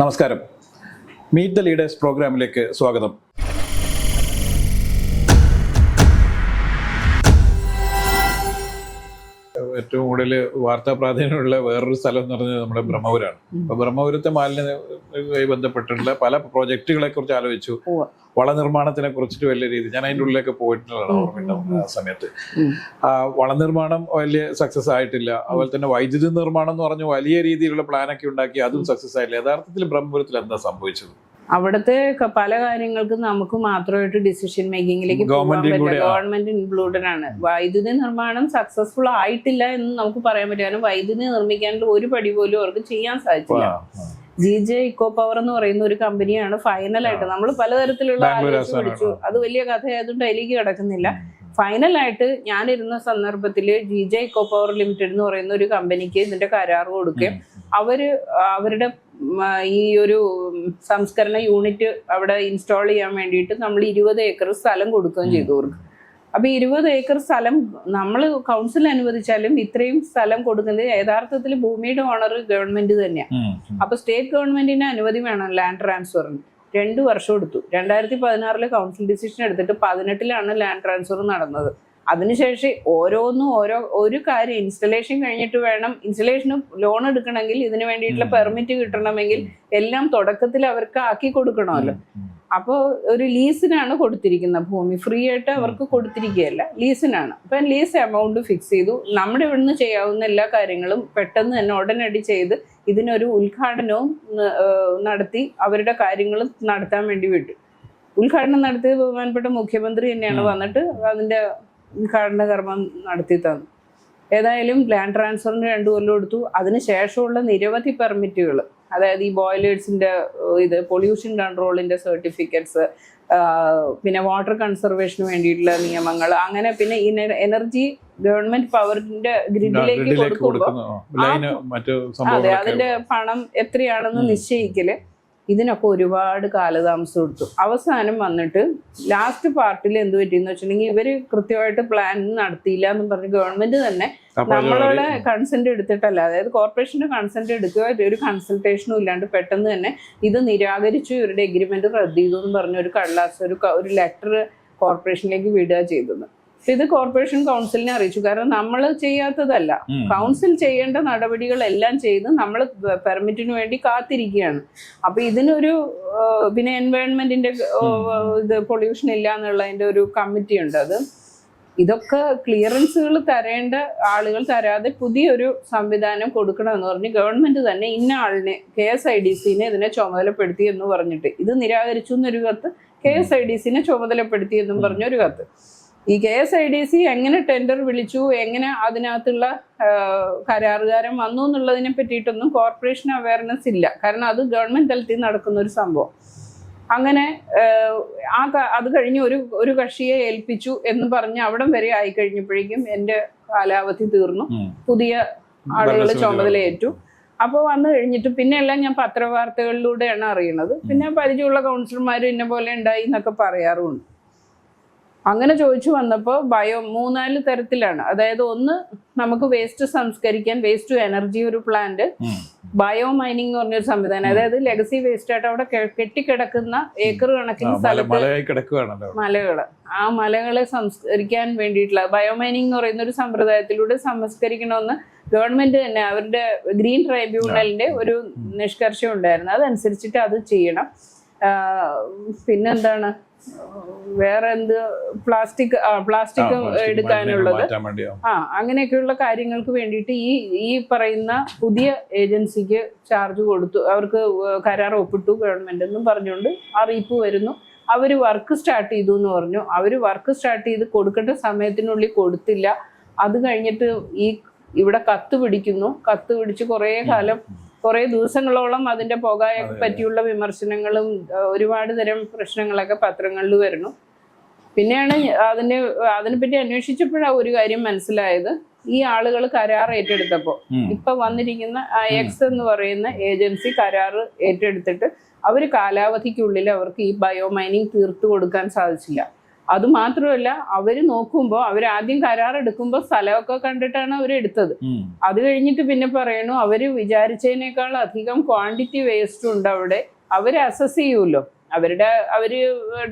നമസ്കാരം. Meet the leaders പ്രോഗ്രാമിലേക്ക് സ്വാഗതം. ഏറ്റവും കൂടുതൽ വാർത്താ പ്രാധാന്യമുള്ള വേറൊരു സ്ഥലം എന്ന് പറഞ്ഞാൽ നമ്മുടെ ബ്രഹ്മപുരമാണ് അപ്പൊ ബ്രഹ്മപുരത്തെ മാലിന്യവുമായി ബന്ധപ്പെട്ടിട്ടുള്ള പല പ്രോജക്റ്റുകളെ കുറിച്ച് ആലോചിച്ചു. വളനിർമ്മാണത്തിനെ വള നിർമ്മാണത്തിനെ കുറിച്ചിട്ട് വലിയ രീതി ഞാൻ അതിന്റെ ഉള്ളിലൊക്കെ പോയിട്ടുള്ളതാണ് ഓർമ്മയുണ്ടാവും ആ സമയത്ത്. ഉം. ആ വള നിർമ്മാണം വലിയ സക്സസ് ആയിട്ടില്ല. അതുപോലെ തന്നെ വൈദ്യുതി നിർമ്മാണം എന്ന് പറഞ്ഞ് വലിയ രീതിയിലുള്ള പ്ലാനൊക്കെ ഉണ്ടാക്കി അതും സക്സസ് ആയില്ല. യഥാർത്ഥത്തിൽ ബ്രഹ്മപുരത്തിൽ എന്താ സംഭവിച്ചത്? അവിടുത്തെ പല കാര്യങ്ങൾക്കും നമുക്ക് മാത്രമായിട്ട് ഡിസിഷൻ മേക്കിങ്ങിലേക്ക് പോകാൻ പറ്റില്ല. ഗവൺമെന്റ് ഇൻക്ലൂഡഡ് ആണ്. വൈദ്യുതി നിർമ്മാണം സക്സസ്ഫുൾ ആയിട്ടില്ല എന്ന് നമുക്ക് പറയാൻ പറ്റും കാരണം വൈദ്യുതി നിർമ്മിക്കാനുള്ള ഒരു പടി പോലും അവർക്ക് ചെയ്യാൻ സാധിച്ചില്ല. ജി ജെ ഇക്കോ പവർ എന്ന് പറയുന്ന ഒരു കമ്പനിയാണ് ഫൈനലായിട്ട് നമ്മൾ പലതരത്തിലുള്ള ആലോചിച്ച് പഠിച്ചു അത് വലിയ കഥയായതുകൊണ്ട് അതിലേക്ക് കിടക്കുന്നില്ല. ഫൈനലായിട്ട് ഞാനിരുന്ന സന്ദർഭത്തിൽ G J eco power limited എന്ന് പറയുന്ന ഒരു കമ്പനിക്ക് ഇതിന്റെ കരാർ കൊടുക്കുകയും അവർ അവരുടെ ഈ ഒരു സംസ്കരണ യൂണിറ്റ് അവിടെ ഇൻസ്റ്റാൾ ചെയ്യാൻ വേണ്ടിയിട്ട് നമ്മൾ ഇരുപത് ഏക്കർ സ്ഥലം കൊടുക്കുകയും ചെയ്തു അവർക്ക് അപ്പൊ ഇരുപത് ഏക്കർ സ്ഥലം നമ്മൾ കൗൺസിൽ അനുവദിച്ചാലും ഇത്രയും സ്ഥലം കൊടുക്കുന്നത് യഥാർത്ഥത്തിൽ ഭൂമിയുടെ ഓണർ ഗവൺമെന്റ് തന്നെയാണ് അപ്പൊ സ്റ്റേറ്റ് ഗവൺമെന്റിന് അനുമതി വേണം ലാൻഡ് ട്രാൻസ്ഫറിന് രണ്ടു വർഷം എടുത്തു. രണ്ടായിരത്തി പതിനാറിൽ കൗൺസിൽ ഡിസിഷൻ എടുത്തിട്ട് പതിനെട്ടിലാണ് ലാൻഡ് ട്രാൻസ്ഫർ നടന്നത്. അതിനുശേഷം ഓരോന്നും ഓരോ ഒരു കാര്യം ഇൻസ്റ്റലേഷൻ കഴിഞ്ഞിട്ട് വേണം ഇൻസ്റ്റലേഷന് ലോൺ എടുക്കണമെങ്കിൽ ഇതിന് വേണ്ടിയിട്ടുള്ള പെർമിറ്റ് കിട്ടണമെങ്കിൽ എല്ലാം തുടക്കത്തിൽ അവർക്ക് ആക്കി കൊടുക്കണമല്ലോ. അപ്പോൾ ഒരു ലീസിനാണ് കൊടുത്തിരിക്കുന്നത് ഭൂമി. ഫ്രീ ആയിട്ട് അവർക്ക് കൊടുത്തിരിക്കുകയല്ല ലീസിനാണ് അപ്പം ലീസ് എമൗണ്ട് ഫിക്സ് ചെയ്തു. നമ്മുടെ ഇവിടുന്ന് ചെയ്യാവുന്ന എല്ലാ കാര്യങ്ങളും പെട്ടെന്ന് തന്നെ ഉടനടി ചെയ്ത് ഇതിനൊരു ഉദ്ഘാടനവും നടത്തി അവരുടെ കാര്യങ്ങളും നടത്താൻ വേണ്ടി വിട്ടു. ഉദ്ഘാടനം നടത്തിയത് ബഹുമാനപ്പെട്ട മുഖ്യമന്ത്രി തന്നെയാണ് വന്നിട്ട് അതിന്റെ ഉദ്ഘാടന കർമ്മം നടത്തി തന്നു. ഏതായാലും ലാൻഡ് ട്രാൻസ്ഫറിന് രണ്ടു കൊല്ലം എടുത്തു. അതിന് ശേഷമുള്ള നിരവധി പെർമിറ്റുകൾ അതായത് ഈ ബോയിലേഴ്സിന്റെ ഇത് പൊല്യൂഷൻ കൺട്രോളിന്റെ സർട്ടിഫിക്കറ്റ്സ് പിന്നെ വാട്ടർ കൺസർവേഷന് വേണ്ടിയിട്ടുള്ള നിയമങ്ങൾ അങ്ങനെ പിന്നെ ഇന എനർജി ഗവൺമെന്റ് പവറിന്റെ ഗ്രിഡിലേക്ക് കൊടുക്കുമ്പോൾ അതെ അതിന്റെ പണം എത്രയാണെന്ന്. നിശ്ചയിക്കൽ. ഇതിനൊക്കെ ഒരുപാട് കാലതാമസം എടുത്തു. അവസാനം വന്നിട്ട് ലാസ്റ്റ് പാർട്ടിൽ എന്ത് പറ്റിയെന്ന് വെച്ചിട്ടുണ്ടെങ്കിൽ ഇവർ കൃത്യമായിട്ട് പ്ലാൻ നടത്തിയില്ല എന്ന് പറഞ്ഞ് ഗവൺമെന്റ് തന്നെ നമ്മളോട് കൺസെന്റ് എടുത്തിട്ടല്ല. അതായത് കോർപ്പറേഷന്റെ കൺസെന്റ് എടുക്കുക ഒരു കൺസൾട്ടേഷനും ഇല്ലാണ്ട് പെട്ടെന്ന് തന്നെ ഇത് നിരാകരിച്ചു ഇവരുടെ എഗ്രിമെന്റ് റദ്ദ് ചെയ്തു എന്ന് പറഞ്ഞ ഒരു കടലാസ് ഒരു ഒരു ലെറ്റർ കോർപ്പറേഷനിലേക്ക് വിടുക ചെയ്തത്. ഇത് കോർപ്പറേഷൻ കൗൺസിലിനെ അറിയിച്ചു. കാരണം നമ്മൾ ചെയ്യാത്തതല്ല. കൗൺസിൽ ചെയ്യേണ്ട നടപടികൾ എല്ലാം ചെയ്ത് നമ്മൾ പെർമിറ്റിന് വേണ്ടി കാത്തിരിക്കുകയാണ്. അപ്പൊ ഇതിനൊരു പിന്നെ എൻവയോൺമെന്റിന്റെ ഇത് പൊല്യൂഷൻ ഇല്ല എന്നുള്ളതിന്റെ ഒരു കമ്മിറ്റി ഉണ്ട് അത്. ഇതൊക്കെ ക്ലിയറൻസുകൾ തരേണ്ട ആളുകൾ തരാതെ പുതിയൊരു സംവിധാനം കൊടുക്കണമെന്ന് പറഞ്ഞ് ഗവൺമെന്റ് തന്നെ ഇന്ന ആളിനെ കെ എസ് ഐ ഡി സിനെ ഇതിനെ ചുമതലപ്പെടുത്തി എന്ന് പറഞ്ഞിട്ട്. ഇത് നിരാകരിച്ചു എന്നൊരു കത്ത് കെ എസ് ഐ ഡി സിനെ ചുമതലപ്പെടുത്തി എന്നും പറഞ്ഞൊരു കത്ത്. ഈ K S I D C എങ്ങനെ ടെൻഡർ വിളിച്ചു? എങ്ങനെ അതിനകത്തുള്ള കരാറുകാരൻ വന്നു എന്നുള്ളതിനെ പറ്റിയിട്ടൊന്നും കോർപ്പറേഷൻ അവയർനെസ് ഇല്ല. കാരണം അത് ഗവൺമെന്റ് തലത്തിൽ നടക്കുന്ന ഒരു സംഭവം. അങ്ങനെ ആ അത് കഴിഞ്ഞ് ഒരു ഒരു കക്ഷിയെ ഏൽപ്പിച്ചു എന്ന് പറഞ്ഞ് അവിടം വരെ ആയി കഴിഞ്ഞപ്പോഴേക്കും എന്റെ കാലാവധി തീർന്നു. പുതിയ ആളുകൾ ചുമതലയേറ്റു. അപ്പോൾ വന്നു കഴിഞ്ഞിട്ട് പിന്നെ എല്ലാം ഞാൻ പത്രവാർത്തകളിലൂടെയാണ് അറിയുന്നത്. പിന്നെ പരിചയമുള്ള കൗൺസിലർമാർ ഇന്ന പോലെ ഉണ്ടായി എന്നൊക്കെ പറയാറുമുണ്ട് അങ്ങനെ ചോദിച്ചു വന്നപ്പോൾ ബയോ മൂന്നാൽ തരത്തിലാണ്. അതായത് ഒന്ന് നമുക്ക് വേസ്റ്റ് സംസ്കരിക്കാൻ വേസ്റ്റ് ടു എനർജി ഒരു പ്ലാന്റ് ബയോ മൈനിങ് എന്ന് പറഞ്ഞൊരു സംവിധാനം. അതായത് ലെഗസി വേസ്റ്റ് ആയിട്ട് അവിടെ കെട്ടിക്കിടക്കുന്ന ഏക്കർ കണക്കിന് സ്ഥലത്ത്. മലകൾ ആ മലകളെ സംസ്കരിക്കാൻ വേണ്ടിയിട്ടുള്ള ബയോ മൈനിങ് എന്ന് പറയുന്ന ഒരു സമ്പ്രദായത്തിലൂടെ സംസ്കരിക്കണമെന്ന് ഗവൺമെന്റ് തന്നെ അവരുടെ ഗ്രീൻ ട്രൈബ്യൂണലിന്റെ ഒരു നിഷ്കർഷം ഉണ്ടായിരുന്നു അതനുസരിച്ചിട്ട് അത് ചെയ്യണം. പിന്നെന്താണ്? വേറെ എന്ത് പ്ലാസ്റ്റിക് പ്ലാസ്റ്റിക് എടുക്കാനുള്ളത്? ആ അങ്ങനെയൊക്കെയുള്ള കാര്യങ്ങൾക്ക് വേണ്ടിയിട്ട് ഈ ഈ പറയുന്ന പുതിയ ഏജൻസിക്ക് ചാർജ് കൊടുത്തു. അവർക്ക് കരാർ ഒപ്പിട്ടു ഗവൺമെന്റ് എന്നും പറഞ്ഞുകൊണ്ട് അറിയിപ്പ് വരുന്നു. അവർ വർക്ക് സ്റ്റാർട്ട് ചെയ്തു എന്ന് പറഞ്ഞു. അവർ വർക്ക് സ്റ്റാർട്ട് ചെയ്ത് കൊടുക്കേണ്ട സമയത്തിനുള്ളിൽ കൊടുത്തില്ല. അത് കഴിഞ്ഞിട്ട് ഈ ഇവിടെ കത്ത് പിടിക്കുന്നു. കത്ത് പിടിച്ച് കുറേ കാലം കുറേ ദിവസങ്ങളോളം അതിന്റെ പുകയെ. പറ്റിയുള്ള വിമർശനങ്ങളും ഒരുപാട് തരം പ്രശ്നങ്ങളൊക്കെ പത്രങ്ങളിൽ വരുന്നു പിന്നെയാണ് അതിന് അതിനെപ്പറ്റി അന്വേഷിച്ചപ്പോഴാണ് ഒരു കാര്യം മനസ്സിലായത് ഈ ആളുകൾ കരാർ ഏറ്റെടുത്തപ്പോൾ. ഇപ്പൊ വന്നിരിക്കുന്ന എക്സ് എന്ന് പറയുന്ന ഏജൻസി കരാർ ഏറ്റെടുത്തിട്ട് അവർ കാലാവധിക്കുള്ളിൽ അവർക്ക് ഈ ബയോ മൈനിങ് തീർത്തു കൊടുക്കാൻ സാധിച്ചില്ല അത് മാത്രമല്ല അവർ നോക്കുമ്പോൾ അവർ ആദ്യം കരാർ എടുക്കുമ്പോൾ സ്ഥലമൊക്കെ കണ്ടിട്ടാണ് അവർ എടുത്തത്. അത് കഴിഞ്ഞിട്ട് പിന്നെ പറയണു അവർ വിചാരിച്ചതിനേക്കാൾ അധികം ക്വാണ്ടിറ്റി വേസ്റ്റ് ഉണ്ട് അവിടെ. അവർ അസസ് ചെയ്യുമല്ലോ അവരുടെ അവർ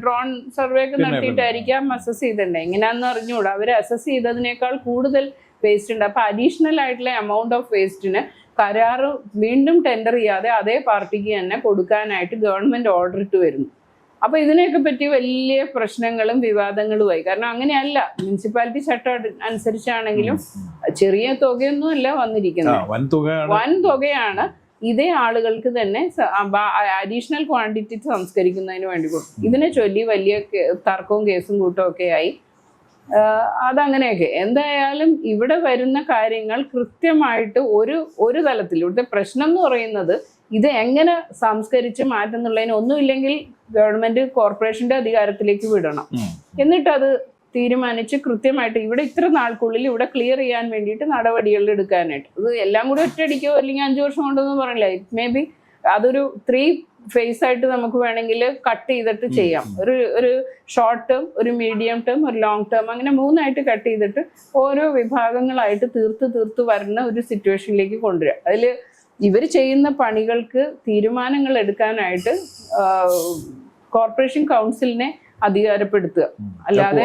ഡ്രോൺ സർവേ ഒക്കെ നടത്തിയിട്ടായിരിക്കാം അസസ് ചെയ്തിട്ടുണ്ട് എങ്ങനെയാണെന്ന് അറിഞ്ഞുകൂടാ അവർ അസസ് ചെയ്തതിനേക്കാൾ കൂടുതൽ വേസ്റ്റ് ഉണ്ട്. അപ്പൊ അഡീഷണൽ ആയിട്ടുള്ള എമൗണ്ട് ഓഫ് വേസ്റ്റിന് കരാറ് വീണ്ടും ടെൻഡർ ചെയ്യാതെ അതേ പാർട്ടിക്ക് തന്നെ കൊടുക്കാനായിട്ട് ഗവൺമെന്റ് ഓർഡർ ഇട്ട് വരുന്നു. അപ്പൊ ഇതിനെയൊക്കെ പറ്റി വലിയ പ്രശ്നങ്ങളും വിവാദങ്ങളുമായി. കാരണം അങ്ങനെയല്ല മുനിസിപ്പാലിറ്റി ചട്ടം അനുസരിച്ചാണെങ്കിലും ചെറിയ തുകയൊന്നും അല്ല വന്നിരിക്കുന്നത്. വൻ തുകയാണ്. ഇതേ ആളുകൾക്ക് തന്നെ അഡീഷണൽ ക്വാണ്ടിറ്റി സംസ്കരിക്കുന്നതിന് വേണ്ടി കൊടുക്കും ഇതിനെ ചൊല്ലി വലിയ തർക്കവും കേസും കൂട്ടവും ഒക്കെ ആയി. അതങ്ങനെയൊക്കെ. എന്തായാലും ഇവിടെ വരുന്ന കാര്യങ്ങൾ കൃത്യമായിട്ട് ഒരു ഒരു തലത്തിൽ ഇവിടുത്തെ പ്രശ്നം എന്ന് പറയുന്നത് ഇത് എങ്ങനെ സംസ്കരിച്ച് മാറ്റുന്നുള്ളതിന് ഒന്നുമില്ലെങ്കിൽ ഗവൺമെന്റ് കോർപ്പറേഷന്റെ അധികാരത്തിലേക്ക് വിടണം. എന്നിട്ട് അത് തീരുമാനിച്ച് കൃത്യമായിട്ട് ഇവിടെ ഇത്ര നാൾക്കുള്ളിൽ ഇവിടെ ക്ലിയർ ചെയ്യാൻ വേണ്ടിയിട്ട് നടപടികൾ എടുക്കാനായിട്ട്. അത് എല്ലാം കൂടി ഒറ്റയടിക്കോ അല്ലെങ്കിൽ അഞ്ചു വർഷം കൊണ്ടൊന്നും പറയില്ല. ഇറ്റ് മേ ബി അതൊരു ത്രീ ഫേസ് ആയിട്ട് നമുക്ക് വേണമെങ്കിൽ കട്ട് ചെയ്തിട്ട് ചെയ്യാം. ഒരു ഒരു ഷോർട്ട് ടേം ഒരു മീഡിയം ടേം ഒരു ലോങ് ടേം അങ്ങനെ മൂന്നായിട്ട് കട്ട് ചെയ്തിട്ട് ഓരോ വിഭാഗങ്ങളായിട്ട് തീർത്ത് തീർത്ത് വരുന്ന ഒരു സിറ്റുവേഷനിലേക്ക് കൊണ്ടുവരിക അതിൽ ഇവർ ചെയ്യുന്ന പണികൾക്ക് തീരുമാനങ്ങൾ എടുക്കാനായിട്ട് കോർപ്പറേഷൻ കൗൺസിലിനെ അധികാരപ്പെടുത്തുക. അല്ലാതെ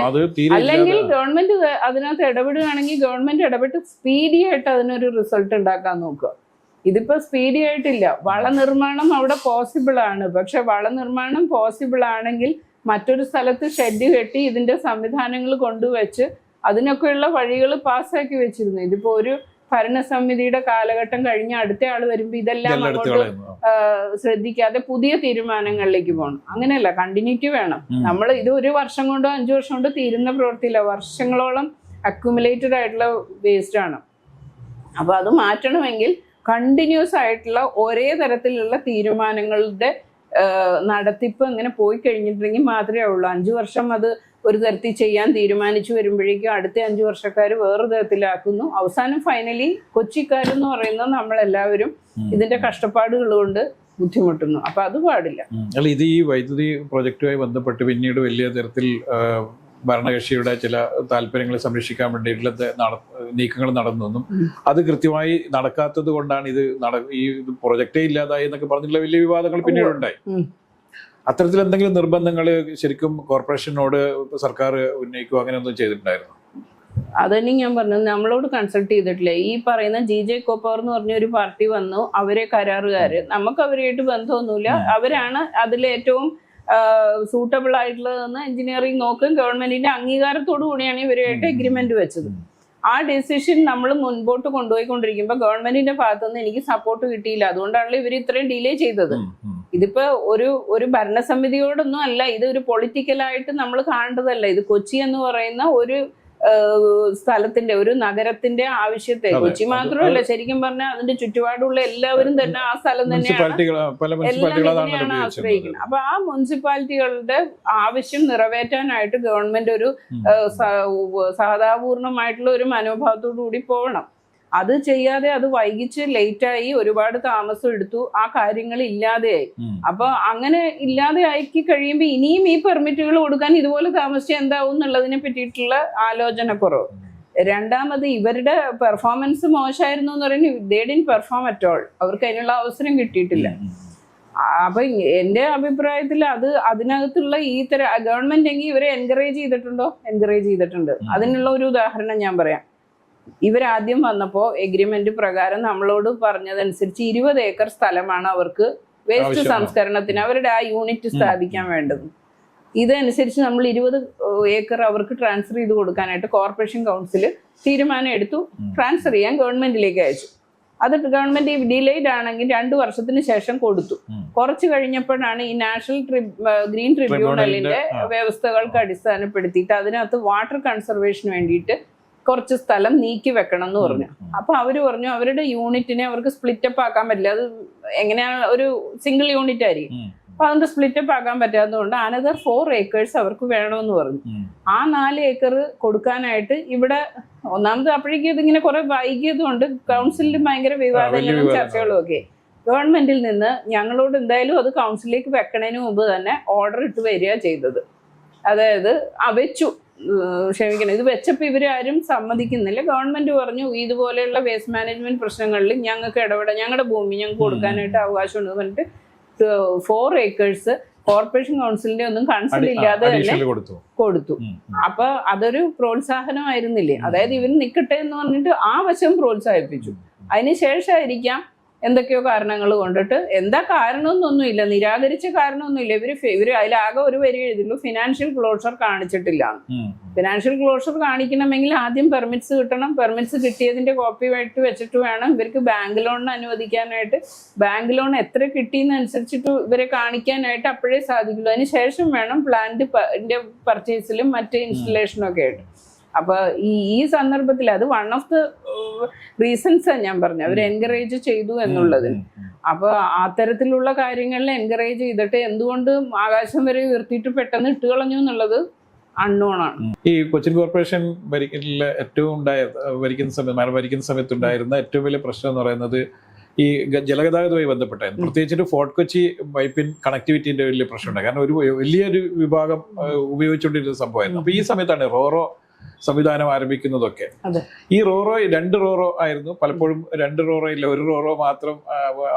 അല്ലെങ്കിൽ ഗവൺമെന്റ് അതിനകത്ത് ഇടപെടുകയാണെങ്കിൽ ഗവൺമെന്റ് ഇടപെട്ട് സ്പീഡി ആയിട്ട് അതിനൊരു റിസൾട്ട് ഉണ്ടാക്കാൻ നോക്കുക. ഇതിപ്പോ സ്പീഡി ആയിട്ടില്ല വള നിർമ്മാണം അവിടെ പോസിബിൾ ആണ്. പക്ഷെ വള നിർമ്മാണം പോസിബിൾ ആണെങ്കിൽ മറ്റൊരു സ്ഥലത്ത് ഷെഡ് കെട്ടി ഇതിന്റെ സംവിധാനങ്ങൾ കൊണ്ടുവച്ച് അതിനൊക്കെയുള്ള വഴികൾ പാസ്സാക്കി വെച്ചിരുന്നു. ഇതിപ്പോ ഒരു ഭരണസമിതിയുടെ കാലഘട്ടം കഴിഞ്ഞ അടുത്ത ആൾ വരുമ്പോ ഇതെല്ലാം അങ്ങോട്ട് ശ്രദ്ധിക്കാതെ പുതിയ തീരുമാനങ്ങളിലേക്ക് പോകണം അങ്ങനെയല്ല കണ്ടിന്യൂറ്റി വേണം. നമ്മൾ ഇത് ഒരു വർഷം കൊണ്ടോ അഞ്ചു വർഷം കൊണ്ടോ തീരുന്ന പ്രവൃത്തിയില്ല. വർഷങ്ങളോളം അക്യുമുലേറ്റഡ് ആയിട്ടുള്ള വേസ്റ്റ് ആണ്. അപ്പൊ അത് മാറ്റണമെങ്കിൽ കണ്ടിന്യൂസ് ആയിട്ടുള്ള ഒരേ തരത്തിലുള്ള തീരുമാനങ്ങളുടെ നടത്തിപ്പ് അങ്ങനെ പോയി കഴിഞ്ഞിട്ടുണ്ടെങ്കിൽ മാത്രമേ ഉള്ളൂ അഞ്ചു വർഷം അത് ഒരു തരത്തിൽ ചെയ്യാൻ തീരുമാനിച്ചു വരുമ്പോഴേക്കും അടുത്ത അഞ്ചു വർഷക്കാർ വേറെ തരത്തിലാക്കുന്നു അവസാനം ഫൈനലി കൊച്ചിക്കാരെന്ന് പറയുന്നത് നമ്മളെല്ലാവരും. ഇതിന്റെ കഷ്ടപ്പാടുകൾ കൊണ്ട് ബുദ്ധിമുട്ടുന്നു അപ്പൊ അത് പാടില്ല അല്ല ഇത് ഈ വൈദ്യുതി പ്രൊജക്റ്റുമായി ബന്ധപ്പെട്ട് പിന്നീട് വലിയ തരത്തിൽ ഭരണകക്ഷിയുടെ ചില താല്പര്യങ്ങളെ സംരക്ഷിക്കാൻ വേണ്ടിയിട്ടുള്ള നീക്കങ്ങൾ നടന്നെന്നും. അത് കൃത്യമായി നടക്കാത്തത് കൊണ്ടാണ് ഇത് ഈ പ്രൊജക്റ്റേ ഇല്ലാതായി എന്നൊക്കെ പറഞ്ഞിട്ടുള്ള വലിയ വിവാദങ്ങൾ പിന്നീട് ഉണ്ടായി. അത്തരത്തിൽ എന്തെങ്കിലും നിർബന്ധങ്ങൾ ശരിക്കും കോർപ്പറേഷനോട് സർക്കാർ ഉന്നയിക്കുക അങ്ങനെയൊന്നും ചെയ്തിട്ടുണ്ടായിരുന്നു? അതന്നെ ഞാൻ പറഞ്ഞത്. നമ്മളോട് കൺസൾട്ട് ചെയ്തിട്ടില്ല. ഈ പറയുന്ന ജി ജെ കോപ്പർ എന്ന് പറഞ്ഞ ഒരു പാർട്ടി വന്നു. അവരെ കരാറുകാര്. നമുക്ക് അവരുമായിട്ട് ബന്ധമൊന്നുമില്ല. അവരാണ് അതിൽ ഏറ്റവും സൂട്ടബിൾ ആയിട്ടുള്ളതെന്ന് എഞ്ചിനീയറിംഗ് നോക്കും. ഗവൺമെന്റിന്റെ അംഗീകാരത്തോടു കൂടിയാണ് ഇവരുമായിട്ട്. എഗ്രിമെന്റ് വെച്ചത്. ആ ഡിസിഷൻ നമ്മൾ മുൻപോട്ട് കൊണ്ടുപോയി കൊണ്ടുപോയിക്കൊണ്ടിരിക്കുമ്പോൾ ഗവൺമെന്റിന്റെ ഭാഗത്തുനിന്ന് എനിക്ക് സപ്പോർട്ട് കിട്ടിയില്ല. അതുകൊണ്ടാണല്ലോ ഇവർ ഇത്രയും ഡിലേ ചെയ്തത്. ഇതിപ്പോ ഒരു ഒരു ഭരണസമിതിയോടൊന്നും അല്ല ഇത് ഒരു പൊളിറ്റിക്കലായിട്ട് നമ്മൾ കാണേണ്ടതല്ല. ഇത് കൊച്ചി എന്ന് പറയുന്ന ഒരു സ്ഥലത്തിന്റെ ഒരു നഗരത്തിന്റെ ആവശ്യത്തെ. കൊച്ചി മാത്രമല്ല ശരിക്കും പറഞ്ഞാൽ അതിന്റെ ചുറ്റുപാടുള്ള എല്ലാവരും തന്നെ ആ സ്ഥലം തന്നെയാണ്. ആശ്രയിക്കുന്നത്. അപ്പൊ ആ മുനിസിപ്പാലിറ്റികളുടെ ആവശ്യം നിറവേറ്റാനായിട്ട് ഗവൺമെന്റ് ഒരു സഹതാപൂർണമായിട്ടുള്ള ഒരു മനോഭാവത്തോടു കൂടി പോകണം അത് ചെയ്യാതെ അത് വൈകിച്ച് ലേറ്റായി ഒരുപാട് താമസം എടുത്തു. ആ കാര്യങ്ങൾ ഇല്ലാതെയായി. അപ്പൊ അങ്ങനെ ഇല്ലാതെ ആക്കി കഴിയുമ്പോൾ ഇനിയും ഈ പെർമിറ്റുകൾ കൊടുക്കാൻ ഇതുപോലെ താമസിച്ച് എന്താവും എന്നുള്ളതിനെ പറ്റിയിട്ടുള്ള ആലോചന കുറവ് രണ്ടാമത് ഇവരുടെ പെർഫോമൻസ് മോശമായിരുന്നു എന്ന് പറയുന്നത് they didn't perform at all അവർക്ക് അതിനുള്ള അവസരം കിട്ടിയിട്ടില്ല. അപ്പൊ എന്റെ അഭിപ്രായത്തിൽ അത് അതിനകത്തുള്ള ഈ തര ഗവൺമെന്റ് എങ്കിൽ ഇവരെ എൻകറേജ് ചെയ്തിട്ടുണ്ടോ? എൻകറേജ് ചെയ്തിട്ടുണ്ട്. അതിനുള്ള ഒരു ഉദാഹരണം ഞാൻ പറയാം. ഇവരാദ്യം വന്നപ്പോൾ എഗ്രിമെന്റ് പ്രകാരം നമ്മളോട് പറഞ്ഞതനുസരിച്ച് ഇരുപത് ഏക്കർ സ്ഥലമാണ് അവർക്ക് വേസ്റ്റ് സംസ്കരണത്തിന് അവരുടെ ആ യൂണിറ്റ് സ്ഥാപിക്കാൻ വേണ്ടത്. ഇതനുസരിച്ച് നമ്മൾ ഇരുപത് ഏക്കർ അവർക്ക് ട്രാൻസ്ഫർ ചെയ്ത് കൊടുക്കാനായിട്ട് കോർപ്പറേഷൻ കൗൺസിൽ തീരുമാനം എടുത്തു. ട്രാൻസ്ഫർ ചെയ്യാൻ ഗവൺമെന്റിലേക്ക് അയച്ചു. അത് ഗവൺമെന്റ് ഡിലേഡ് ആണെങ്കിൽ രണ്ടു വർഷത്തിന് ശേഷം കൊടുത്തു. കുറച്ച് കഴിഞ്ഞപ്പോഴാണ് ഈ നാഷണൽ ഗ്രീൻ ട്രിബ്യൂണലിന്റെ. വ്യവസ്ഥകൾക്ക് അടിസ്ഥാനപ്പെടുത്തിയിട്ട് അതിനകത്ത് വാട്ടർ കൺസർവേഷന് വേണ്ടിയിട്ട് കുറച്ച് സ്ഥലം നീക്കി വെക്കണം എന്ന് പറഞ്ഞു. അപ്പൊ അവർ പറഞ്ഞു അവരുടെ യൂണിറ്റിനെ അവർക്ക് സ്പ്ലിറ്റപ്പ് ആക്കാൻ പറ്റില്ല അത് എങ്ങനെയാണ് ഒരു സിംഗിൾ യൂണിറ്റ് ആയിരിക്കും. അപ്പൊ അതുകൊണ്ട് സ്പ്ലിറ്റപ്പ് ആക്കാൻ പറ്റാത്തതുകൊണ്ട് അനദർ ഫോർ ഏക്കേഴ്സ് അവർക്ക് വേണമെന്ന് പറഞ്ഞു. ആ നാല് ഏക്കർ കൊടുക്കാനായിട്ട് ഇവിടെ ഒന്നാമത് അപ്പോഴേക്കും ഇതിങ്ങനെ കുറെ വൈകിയത് കൊണ്ട് കൗൺസിലിൽ ഭയങ്കര വിവാദങ്ങളും വിവാദം. ചർച്ചകളും ഒക്കെ ഗവൺമെന്റിൽ നിന്ന് ഞങ്ങളോട് എന്തായാലും അത് കൗൺസിലേക്ക് വെക്കണതിന് മുമ്പ് തന്നെ ഓർഡർ ഇട്ട് വരിക ചെയ്തത് അതായത് ആ വെച്ചു ഏഹ് ക്ഷമിക്കണം. ഇത് വെച്ചപ്പോൾ ഇവരാരും സമ്മതിക്കുന്നില്ല. ഗവൺമെന്റ് പറഞ്ഞു ഇതുപോലെയുള്ള വേസ്റ്റ് മാനേജ്മെന്റ് പ്രശ്നങ്ങളിൽ ഞങ്ങൾക്ക് ഇടപെടാം ഞങ്ങളുടെ ഭൂമി ഞങ്ങൾക്ക് കൊടുക്കാനായിട്ട് അവകാശമുണ്ട് പറഞ്ഞിട്ട് ഫോർ ഏക്കേഴ്സ് കോർപ്പറേഷൻ കൗൺസിലിന്റെ ഒന്നും കൺസൾട്ട് ഇല്ലാതെ തന്നെ കൊടുത്തു. അപ്പൊ അതൊരു പ്രോത്സാഹനമായിരുന്നില്ലേ? അതായത് ഇവർ നിൽക്കട്ടെ എന്ന് പറഞ്ഞിട്ട് ആ വശം പ്രോത്സാഹിപ്പിച്ചു. അതിന് ശേഷമായിരിക്കാം എന്തൊക്കെയോ കാരണങ്ങൾ കൊണ്ടിട്ട് എന്താ കാരണമെന്നൊന്നുമില്ല നിരാകരിച്ച കാരണമൊന്നുമില്ല. ഇവർ ഇവർ അതിലാകെ ഒരു വരി എഴുതുള്ളൂ ഫിനാൻഷ്യൽ ക്ലോഷർ കാണിച്ചിട്ടില്ല. ഫിനാൻഷ്യൽ ക്ലോഷർ കാണിക്കണമെങ്കിൽ ആദ്യം പെർമിറ്റ്സ് കിട്ടണം. പെർമിറ്റ്സ് കിട്ടിയതിന്റെ കോപ്പി ആയിട്ട് വെച്ചിട്ട് വേണം. ഇവർക്ക് ബാങ്ക് ലോണിന് അനുവദിക്കാനായിട്ട്. ബാങ്ക് ലോൺ എത്ര കിട്ടിയെന്നനുസരിച്ചിട്ട് ഇവരെ കാണിക്കാനായിട്ട് അപ്പോഴേ സാധിക്കുള്ളൂ. അതിന് ശേഷം വേണം പ്ലാന്റ് പർച്ചേസിലും മറ്റ് ഇൻസ്റ്റലേഷനും ഒക്കെ ആയിട്ട്. അപ്പൊ ഈ ഈ സന്ദർഭത്തിൽ അത് വൺ ഓഫ് ദ റീസൺസ് ഞാൻ പറഞ്ഞു അവർ എൻകറേജ് ചെയ്തു എന്നുള്ളത്. അപ്പോൾ അത്തരത്തിലുള്ള കാര്യങ്ങളിൽ എൻകറേജ് ചെയ്തിട്ട് എന്തുകൊണ്ട് ആകാശം വരെ ഉയർത്തിയിട്ട് പെട്ടെന്ന് ഇട്ട് കളഞ്ഞു എന്നുള്ളത് അൺനോൺ ആണ്. ഈ കൊച്ചിൻ കോർപ്പറേഷൻ ഭരിക്കലിൽ ഏറ്റവും ഉണ്ടായ ഭരിക്കുന്ന സമയത്ത് മഴ ഭരിക്കുന്ന സമയത്ത് ഉണ്ടായിരുന്ന ഏറ്റവും വലിയ പ്രശ്നം എന്ന് പറയുന്നത് ഈ ജലഗതാഗതവുമായി ബന്ധപ്പെട്ടായിരുന്നു. പ്രത്യേകിച്ചിട്ട് ഫോർട്ട് കൊച്ചി പൈപ്പിൻ കണക്ടിവിറ്റിന്റെ വലിയ പ്രശ്നമുണ്ട് കാരണം ഒരു വലിയൊരു വിഭാഗം ഉപയോഗിച്ചുകൊണ്ടിരുന്ന സംഭവമായിരുന്നു. അപ്പൊ ഈ സമയത്താണ് റോറോ സംവിധാനം ആരംഭിക്കുന്നതൊക്കെ. ഈ റോറോ രണ്ട് റോറോ ആയിരുന്നു. പലപ്പോഴും രണ്ട് റോറോ ഇല്ല ഒരു റോറോ മാത്രം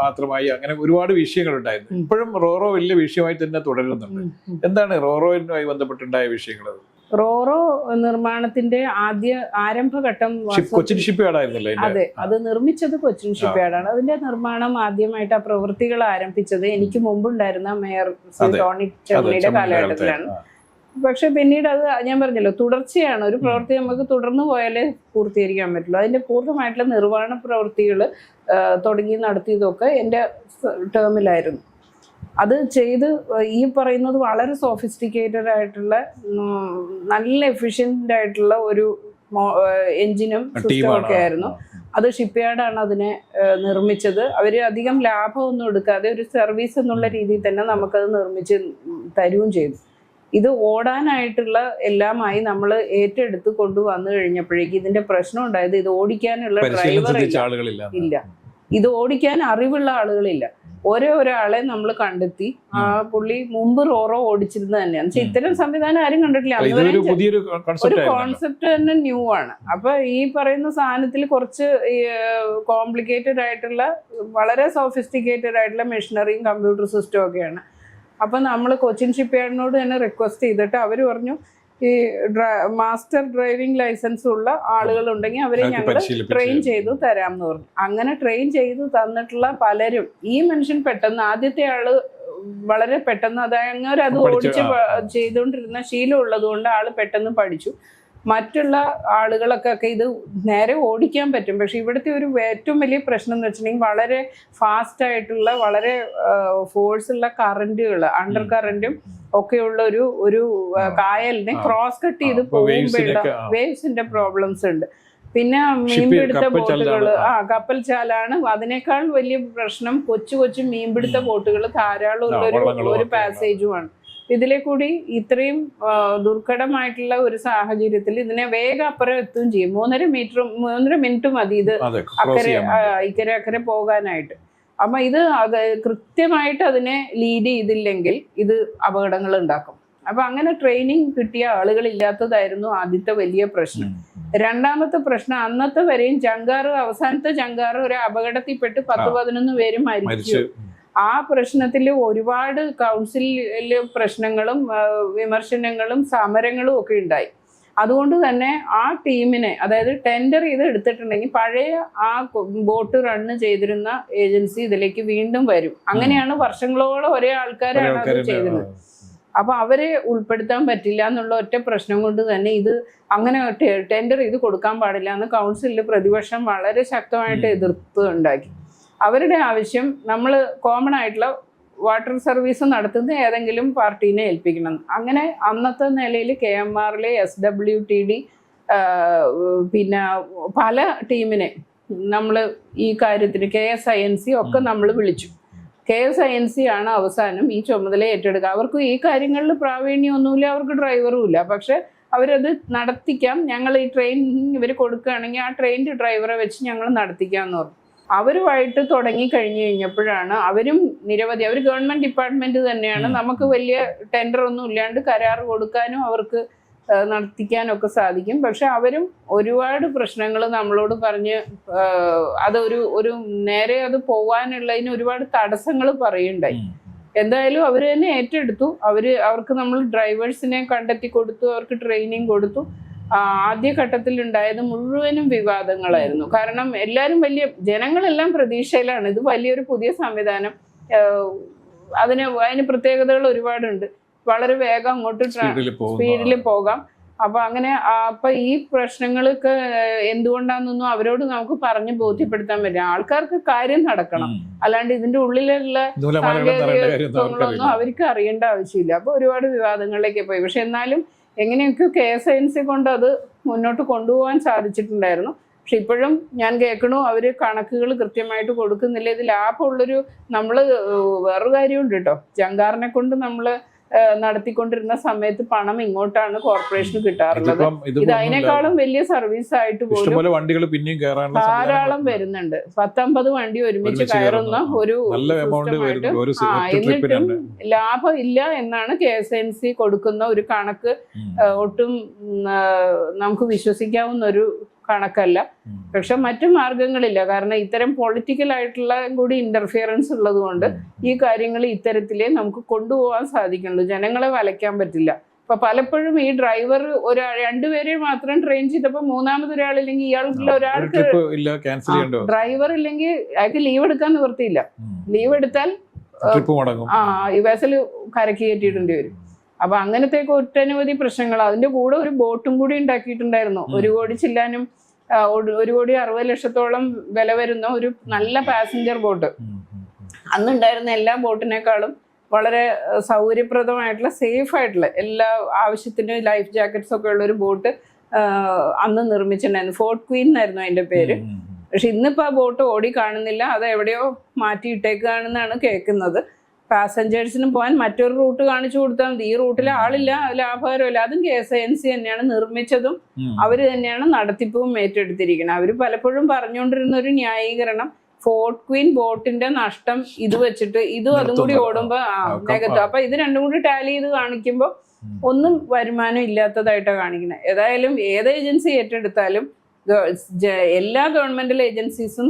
മാത്രമായി അങ്ങനെ ഒരുപാട് വിഷയങ്ങൾ ഉണ്ടായിരുന്നു. ഇപ്പോഴും റോറോ വലിയ വിഷയമായി തന്നെ തുടരുന്നുണ്ട്. എന്താണ് റോറോയുമായി ബന്ധപ്പെട്ടുണ്ടായ വിഷയങ്ങൾ? റോറോ നിർമ്മാണത്തിന്റെ ആദ്യ ആരംഭഘട്ടം കൊച്ചിൻ ഷിപ്പ് യാർഡായിരുന്നല്ലോ അതിന്റെ അതെ അത് നിർമ്മിച്ചത് കൊച്ചിൻ ഷിപ്പ്യാർഡാണ്. അതിന്റെ നിർമ്മാണം ആദ്യമായിട്ട് ആ പ്രവൃത്തികൾ ആരംഭിച്ചത് എനിക്ക് മുമ്പുണ്ടായിരുന്ന മേയർ. ടോണി ചെമ്മിയുടെ ചെമ്മണിയുടെ കാലഘട്ടത്തിലാണ്. പക്ഷെ പിന്നീട് അത് ഞാൻ പറഞ്ഞല്ലോ തുടർച്ചയാണ്. ഒരു പ്രവൃത്തി നമുക്ക് തുടർന്ന് പോയാലേ പൂർത്തീകരിക്കാൻ പറ്റുള്ളൂ. അതിന്റെ പൂർണമായിട്ടുള്ള നിർവഹണ പ്രവൃത്തികൾ തുടങ്ങി നടത്തിയതൊക്കെ എന്റെ ടേമിലായിരുന്നു. അത് ചെയ്ത് ഈ പറയുന്നത് വളരെ സോഫിസ്റ്റിക്കേറ്റഡ് ആയിട്ടുള്ള നല്ല എഫിഷ്യന്റ് ആയിട്ടുള്ള ഒരു എഞ്ചിനും സിസ്റ്റം ഒക്കെ ആയിരുന്നു. അത് ഷിപ്പ്യാർഡാണ് അതിനെ നിർമ്മിച്ചത്. അവർ അധികം ലാഭമൊന്നും എടുക്കാതെ ഒരു സർവീസ് എന്നുള്ള രീതിയിൽ തന്നെ നമുക്കത് നിർമ്മിച്ച് തരുകയും ചെയ്തു. ഇത് ഓടാനായിട്ടുള്ള എല്ലാമായി നമ്മൾ ഏറ്റെടുത്ത് കൊണ്ടുവന്നു കഴിഞ്ഞപ്പോഴേക്ക് ഇതിന്റെ പ്രശ്നം ഉണ്ടായത് ഇത് ഓടിക്കാനുള്ള ഡ്രൈവർ ഇല്ല. ഇത് ഓടിക്കാൻ അറിവുള്ള ആളുകളില്ല. ഓരോ ഒരാളെ നമ്മൾ കണ്ടെത്തി. ആ പുള്ളി മുമ്പ് റോറോ ഓടിച്ചിരുന്നത് തന്നെയാണ്. പക്ഷെ ഇത്തരം സംവിധാനം ആരും കണ്ടിട്ടില്ല. ഒരു കൺസെപ്റ്റ് തന്നെ ന്യൂ ആണ്. അപ്പൊ ഈ പറയുന്ന സാധനത്തിൽ കുറച്ച് കോംപ്ലിക്കേറ്റഡ് ആയിട്ടുള്ള വളരെ സോഫിസ്റ്റിക്കേറ്റഡ് ആയിട്ടുള്ള മെഷീനറിയും കമ്പ്യൂട്ടർ സിസ്റ്റം ഒക്കെയാണ്. അപ്പൊ നമ്മൾ കൊച്ചിൻ ഷിപ്പ്യാർഡിനോട് തന്നെ റിക്വസ്റ്റ് ചെയ്തിട്ട് അവർ പറഞ്ഞു ഈ മാസ്റ്റർ ഡ്രൈവിംഗ് ലൈസൻസ് ഉള്ള ആളുകൾ ഉണ്ടെങ്കിൽ അവരെ ഞങ്ങൾ ട്രെയിൻ ചെയ്തു തരാം. എന്ന് പറഞ്ഞു. അങ്ങനെ ട്രെയിൻ ചെയ്തു തന്നിട്ടുള്ള പലരും ഈ മനുഷ്യൻ പെട്ടെന്ന് ആദ്യത്തെ ആൾ വളരെ പെട്ടെന്ന് അതായത് അങ്ങനെ അത് ഓടിച്ച്. ചെയ്തുകൊണ്ടിരുന്ന ശീലം ഉള്ളത് കൊണ്ട് ആൾ പെട്ടെന്ന് പഠിച്ചു. മറ്റുള്ള ആളുകളൊക്കെ ഇത് നേരെ ഓടിക്കാൻ പറ്റും. പക്ഷെ ഇവിടുത്തെ ഒരു ഏറ്റവും വലിയ പ്രശ്നം എന്ന് വെച്ചിട്ടുണ്ടെങ്കിൽ വളരെ ഫാസ്റ്റ് ആയിട്ടുള്ള വളരെ ഫോഴ്സ് ഉള്ള കറണ്ടുകൾ അണ്ടർ കറണ്ടും ഒക്കെയുള്ള ഒരു ഒരു കായലിനെ ക്രോസ് കട്ട് ചെയ്ത് പോകുമ്പോഴുള്ള വേവ്സിന്റെ പ്രോബ്ലംസ് ഉണ്ട്. പിന്നെ മീൻപിടുത്ത ബോട്ടുകൾ ആ കപ്പൽ ചാലാണ്. അതിനേക്കാൾ വലിയ പ്രശ്നം കൊച്ചു കൊച്ചു മീൻപിടുത്ത ബോട്ടുകൾ ധാരാളം ഉള്ള. ഒരു പാസേജുമാണ് ഇതിലെ കൂടി ഇത്രയും ദുർഘടമായിട്ടുള്ള ഒരു സാഹചര്യത്തിൽ ഇതിനെ വേഗം അപ്പുറം എത്തുകയും ചെയ്യും. മൂന്നര മീറ്ററും മൂന്നര മിനിറ്റ് മതി ഇത് അക്കരെ. ഇക്കരെ അക്കരെ പോകാനായിട്ട്. അപ്പൊ ഇത് കൃത്യമായിട്ട് അതിനെ ലീഡ് ചെയ്തില്ലെങ്കിൽ ഇത് അപകടങ്ങൾ ഉണ്ടാക്കും. അപ്പൊ അങ്ങനെ ട്രെയിനിങ് കിട്ടിയ ആളുകൾ ഇല്ലാത്തതായിരുന്നു ആദ്യത്തെ വലിയ പ്രശ്നം. രണ്ടാമത്തെ പ്രശ്നം അന്നത്തെ വരെയും ചങ്കാറ് അവസാനത്തെ ചങ്കാറ് ഒരു അപകടത്തിൽപ്പെട്ട് പത്ത്. പതിനൊന്ന് പേര് മരിച്ചു. ആ പ്രശ്നത്തിൽ ഒരുപാട് കൗൺസിലിൽ പ്രശ്നങ്ങളും വിമർശനങ്ങളും സമരങ്ങളും ഒക്കെ ഉണ്ടായി. അതുകൊണ്ട് തന്നെ ആ ടീമിനെ അതായത് ടെൻഡർ ചെയ്ത് എടുത്തിട്ടുണ്ടെങ്കിൽ പഴയ ആ ബോട്ട് റണ്ണ് ചെയ്തിരുന്ന ഏജൻസി ഇതിലേക്ക് വീണ്ടും വരും. അങ്ങനെയാണ് വർഷങ്ങളോളം ഒരേ ആൾക്കാരാണ് അത് ചെയ്തിരുന്നത് അപ്പൊ അവരെ ഉൾപ്പെടുത്താൻ പറ്റില്ല എന്നുള്ള ഒറ്റ പ്രശ്നം കൊണ്ട് തന്നെ ഇത് അങ്ങനെ ടെൻഡർ ചെയ്ത് കൊടുക്കാൻ പാടില്ല എന്ന് കൗൺസിലിൽ പ്രതിപക്ഷം വളരെ ശക്തമായിട്ട് എതിർത്ത് എതിർപ്പ് ഉണ്ടാക്കി. അവരുടെ ആവശ്യം നമ്മൾ കോമൺ ആയിട്ടുള്ള വാട്ടർ സർവീസ് നടത്തുന്ന ഏതെങ്കിലും പാർട്ടീനെ ഏൽപ്പിക്കണം. അങ്ങനെ അന്നത്തെ നിലയിൽ കെ എം ആറിലെ എസ് ഡബ്ല്യു ടി ഡി പിന്നെ പല ടീമിനെ നമ്മൾ ഈ കാര്യത്തിന് K S I N C ഒക്കെ നമ്മൾ വിളിച്ചു. K S I N C ആണ് അവസാനം ഈ ചുമതല ഏറ്റെടുക്കുക. അവർക്ക് ഈ കാര്യങ്ങളിൽ പ്രാവീണ്യമൊന്നുമില്ല അവർക്ക് ഡ്രൈവറും ഇല്ല. പക്ഷെ അവരത് നടത്തിക്കാം. ഞങ്ങൾ ഈ ട്രെയിൻ ഇവർ കൊടുക്കുകയാണെങ്കിൽ ആ ട്രെയിനിന്റെ ഡ്രൈവറെ വെച്ച് ഞങ്ങൾ നടത്തിക്കാമെന്ന് പറഞ്ഞു. അവരുമായിട്ട് തുടങ്ങി കഴിഞ്ഞു കഴിഞ്ഞപ്പോഴാണ് അവരും നിരവധി അവർ ഗവൺമെന്റ് ഡിപ്പാർട്ട്മെന്റ് തന്നെയാണ്. നമുക്ക് വലിയ ടെൻഡർ ഒന്നും ഇല്ലാണ്ട് കരാർ കൊടുക്കാനും അവർക്ക് നടത്തിക്കാനൊക്കെ സാധിക്കും. പക്ഷെ അവരും ഒരുപാട് പ്രശ്നങ്ങൾ നമ്മളോട് പറഞ്ഞ് അതൊരു ഒരു നേരെ അത് പോവാനുള്ളതിന് ഒരുപാട് തടസ്സങ്ങൾ പറയുണ്ടായി. എന്തായാലും അവർ തന്നെ ഏറ്റെടുത്തു. അവർ അവർക്ക് നമ്മൾ ഡ്രൈവേഴ്സിനെ കണ്ടെത്തി കൊടുത്തു അവർക്ക് ട്രെയിനിങ് കൊടുത്തു. ആ, ആദ്യ ഘട്ടത്തിൽ ഉണ്ടായത് മുഴുവനും വിവാദങ്ങളായിരുന്നു. കാരണം എല്ലാവരും വലിയ ജനങ്ങളെല്ലാം പ്രതീക്ഷയിലാണ്. ഇത് വലിയൊരു പുതിയ സംവിധാനം. അതിന് അതിന് പ്രത്യേകതകൾ ഒരുപാടുണ്ട്. വളരെ വേഗം അങ്ങോട്ട് സ്പീഡിൽ പോകാം. അപ്പൊ അങ്ങനെ അപ്പൊ ഈ പ്രശ്നങ്ങൾക്ക് എന്തുകൊണ്ടാണെന്നൊന്നും അവരോട് നമുക്ക് പറഞ്ഞ് ബോധ്യപ്പെടുത്താൻ പറ്റില്ല. ആൾക്കാർക്ക് കാര്യം നടക്കണം. അല്ലാണ്ട് ഇതിന്റെ ഉള്ളിലുള്ള സാങ്കേതികത്വങ്ങളൊന്നും അവർക്ക് അറിയേണ്ട ആവശ്യമില്ല. അപ്പൊ ഒരുപാട് വിവാദങ്ങളിലേക്ക് പോയി. പക്ഷെ എന്നാലും എങ്ങനെയൊക്കെ K S I N C കൊണ്ട് അത് മുന്നോട്ട് കൊണ്ടുപോകാൻ സാധിച്ചിട്ടുണ്ടായിരുന്നു. പക്ഷെ ഇപ്പോഴും ഞാൻ കേൾക്കണു അവർ കണക്കുകൾ കൃത്യമായിട്ട് കൊടുക്കുന്നില്ല. ഇത് ലാഭമുള്ളൊരു നമ്മൾ വേറൊരു കാര്യമുണ്ട് കേട്ടോ. ജങ്കാറിനെ കൊണ്ട് നമ്മൾ ഏഹ് നടത്തിക്കൊണ്ടിരുന്ന സമയത്ത് പണം ഇങ്ങോട്ടാണ് കോർപ്പറേഷന് കിട്ടാറുള്ളത്. ഇത് അതിനേക്കാളും വലിയ സർവീസ് ആയിട്ട് പോലും വണ്ടികൾ പിന്നെയും കയറാനുള്ള ധാരാളം വരുന്നുണ്ട്. പത്തൊമ്പത് വണ്ടി ഒരുമിച്ച് കയറുന്ന ഒരു എന്നിട്ടും ലാഭം ഇല്ല എന്നാണ് കെ എസ് എൻ സി കൊടുക്കുന്ന ഒരു കണക്ക് ഒട്ടും നമുക്ക് വിശ്വസിക്കാവുന്ന ഒരു കണക്കല്ല. പക്ഷെ മറ്റു മാർഗങ്ങളില്ല. കാരണം ഇത്തരം പൊളിറ്റിക്കൽ ആയിട്ടുള്ള കൂടി ഇന്റർഫിയറൻസ് ഉള്ളത് കൊണ്ട് ഈ കാര്യങ്ങൾ ഇത്തരത്തിലേ നമുക്ക് കൊണ്ടുപോകാൻ സാധിക്കുള്ളൂ ജനങ്ങളെ വലയ്ക്കാൻ പറ്റില്ല. അപ്പൊ പലപ്പോഴും ഈ ഡ്രൈവർ ഒരു രണ്ടുപേരെ മാത്രം ട്രെയിൻ ചെയ്തപ്പോ മൂന്നാമത് ഒരാളില്ലെങ്കിൽ ഇയാൾക്കുള്ള ഒരു ഒരാൾക്ക് ഡ്രൈവർ ഇല്ലെങ്കിൽ അയാൾക്ക് ലീവ് എടുക്കാൻ നിവൃത്തിയില്ല. ലീവ് എടുത്താൽ ആ ഈ വെസൽ കരക്കി കയറ്റിയിടേണ്ടി വരും. അപ്പൊ അങ്ങനത്തെ ഒട്ടനവധി പ്രശ്നങ്ങൾ അതിന്റെ കൂടെ ഒരു ബോട്ടും കൂടി ഉണ്ടാക്കിയിട്ടുണ്ടായിരുന്നു. ഒരു കോടി ചില്ലാനും ഒരു- കോടി അറുപത് ലക്ഷത്തോളം വില വരുന്ന ഒരു നല്ല പാസഞ്ചർ ബോട്ട്. അന്നുണ്ടായിരുന്ന എല്ലാ ബോട്ടിനേക്കാളും വളരെ സൗകര്യപ്രദമായിട്ടുള്ള സേഫ് ആയിട്ടുള്ള എല്ലാ ആവശ്യത്തിനും ലൈഫ് ജാക്കറ്റ്സ് ഒക്കെ ഉള്ള ഒരു ബോട്ട് അന്ന് നിർമ്മിച്ചിട്ടുണ്ടായിരുന്നു ഫോർട്ട് ക്വീൻ എന്നായിരുന്നു അതിന്റെ പേര്. പക്ഷെ ഇന്നിപ്പോ ആ ബോട്ട് ഓടി കാണുന്നില്ല അത് എവിടെയോ മാറ്റിയിട്ടേക്കാണെന്നാണ് കേൾക്കുന്നത് പാസഞ്ചേഴ്സിന് പോകാൻ മറ്റൊരു റൂട്ട് കാണിച്ചു കൊടുത്താൽ മതി. ഈ റൂട്ടിൽ ആളില്ല ലാഭകരമില്ല. അതും K S I N C തന്നെയാണ് നിർമ്മിച്ചതും അവർ അവർ തന്നെയാണ് നടത്തിപ്പും ഏറ്റെടുത്തിരിക്കുന്നത്. അവർ പലപ്പോഴും പറഞ്ഞുകൊണ്ടിരുന്ന ഒരു ന്യായീകരണം ഫോർട്ട് ക്വീൻ ബോട്ടിന്റെ നഷ്ടം ഇത് വെച്ചിട്ട് ഇതും അതും കൂടി. ഓടുമ്പോ നികത്തും. അപ്പൊ ഇത് രണ്ടും കൂടി ടാലി ചെയ്ത് കാണിക്കുമ്പോൾ ഒന്നും വരുമാനം ഇല്ലാത്തതായിട്ടാണ് കാണിക്കുന്നത് ഏതായാലും ഏത് ഏജൻസി ഏറ്റെടുത്താലും എല്ലാ ഗവൺമെന്റൽ ഏജൻസീസും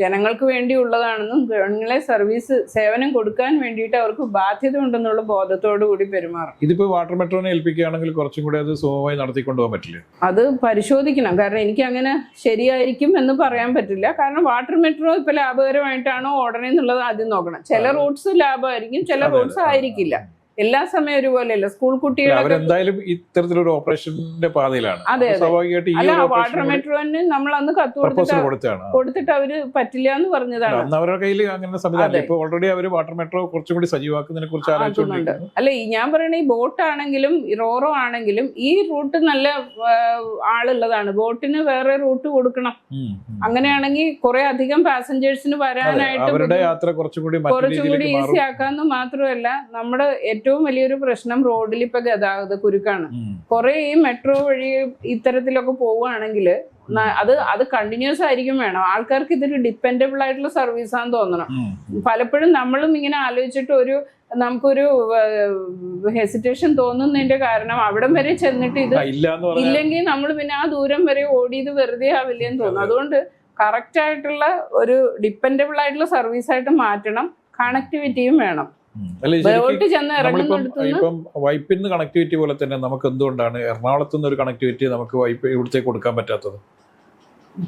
ജനങ്ങൾക്ക് വേണ്ടി വേണ്ടിയുള്ളതാണെന്നും ജനങ്ങളെ സർവീസ് സേവനം കൊടുക്കാൻ വേണ്ടിയിട്ട് അവർക്ക് ബാധ്യത ഉണ്ടെന്നുള്ള ബോധത്തോടു കൂടി പെരുമാറും ഇതിപ്പോ വാട്ടർ മെട്രോനെ ഏൽപ്പിക്കുകയാണെങ്കിൽ കുറച്ചും കൂടി അത് സുഖമായി നടത്തിക്കൊണ്ടു പോകാൻ പറ്റില്ല? അത് പരിശോധിക്കണം. കാരണം എനിക്ക് അങ്ങനെ ശരിയായിരിക്കും എന്ന് പറയാൻ പറ്റില്ല. കാരണം വാട്ടർ മെട്രോ ഇപ്പൊ ലാഭകരമായിട്ടാണോ ഓടണേ എന്നുള്ളത് ആദ്യം നോക്കണം. ചില. റൂട്ട്സ് ലാഭമായിരിക്കും ചില റൂട്ട്സ് ആയിരിക്കില്ല. എല്ലാ സമയം ഒരുപോലെയല്ല. സ്കൂൾ കുട്ടികളുടെ അവരെന്തായാലും ഇത്തരത്തിലൊരു ഓപ്പറേഷന്റെ പാതയിലാണ്. അതെ, അല്ല വാട്ടർ മെട്രോന് നമ്മൾ അന്ന് കത്ത് പ്രപ്പോസൽ കൊടുത്തിട്ട് അവർ പറ്റില്ല എന്ന് പറഞ്ഞതാണ്. അന്ന് അവരുടെ കയ്യിൽ അങ്ങനെ സംവിധാനം ഇപ്പൊ ഓൾറെഡി അവർ വാട്ടർ മെട്രോ കുറച്ചും കൂടി സജീവാക്കുന്നതിനെ കുറിച്ച് ആലോചിച്ചുകൊണ്ടിരിക്കുന്നു. അല്ല ഞാൻ പറയണ ഈ ബോട്ട് ആണെങ്കിലും റോറോ ആണെങ്കിലും ഈ റൂട്ട് നല്ല ആളുള്ളതാണ്. ബോട്ടിന് വേറെ റൂട്ട് കൊടുക്കണം. അങ്ങനെയാണെങ്കിൽ കുറെ അധികം പാസഞ്ചേഴ്സിന് വരാനായിട്ട് കുറച്ചും കൂടി ഈസി ആക്കാന്ന് മാത്രമല്ല നമ്മുടെ ഏറ്റവും വലിയൊരു പ്രശ്നം റോഡിൽ ഇപ്പൊ ഗതാഗത കുരുക്കാണ്. കുറെ ഈ മെട്രോ വഴി ഇത്തരത്തിലൊക്കെ പോവുകയാണെങ്കിൽ അത് അത് കണ്ടിന്യൂസ് ആയിരിക്കും വേണം. ആൾക്കാർക്ക് ഇതൊരു ഡിപ്പെൻഡബിൾ ആയിട്ടുള്ള സർവീസ് ആണെന്ന് തോന്നണം. പലപ്പോഴും നമ്മളും ഇങ്ങനെ ആലോചിച്ചിട്ട് ഒരു നമുക്കൊരു ഹെസിറ്റേഷൻ തോന്നുന്നതിന്റെ കാരണം അവിടം വരെ ചെന്നിട്ട് ഇത് ഇല്ലെങ്കിൽ നമ്മൾ പിന്നെ ആ ദൂരം വരെ ഓടി ഇത് വെറുതെ ആവില്ല എന്ന് തോന്നുന്നു അതുകൊണ്ട് കറക്റ്റ് ആയിട്ടുള്ള ഒരു ഡിപ്പെൻഡബിൾ ആയിട്ടുള്ള സർവീസ് ആയിട്ട് മാറ്റണം. കണക്ടിവിറ്റിയും വേണം. ഉം. വൈപ്പിൽ നിന്ന് ഇപ്പം കണക്ടിവിറ്റി പോലെ തന്നെ നമുക്ക് എന്തുകൊണ്ടാണ്? എറണാകുളത്ത് നിന്ന് ഒരു കണക്ടിവിറ്റി നമുക്ക് വൈപ്പ് ഇവിടത്തേക്ക് കൊടുക്കാൻ പറ്റാത്തത്?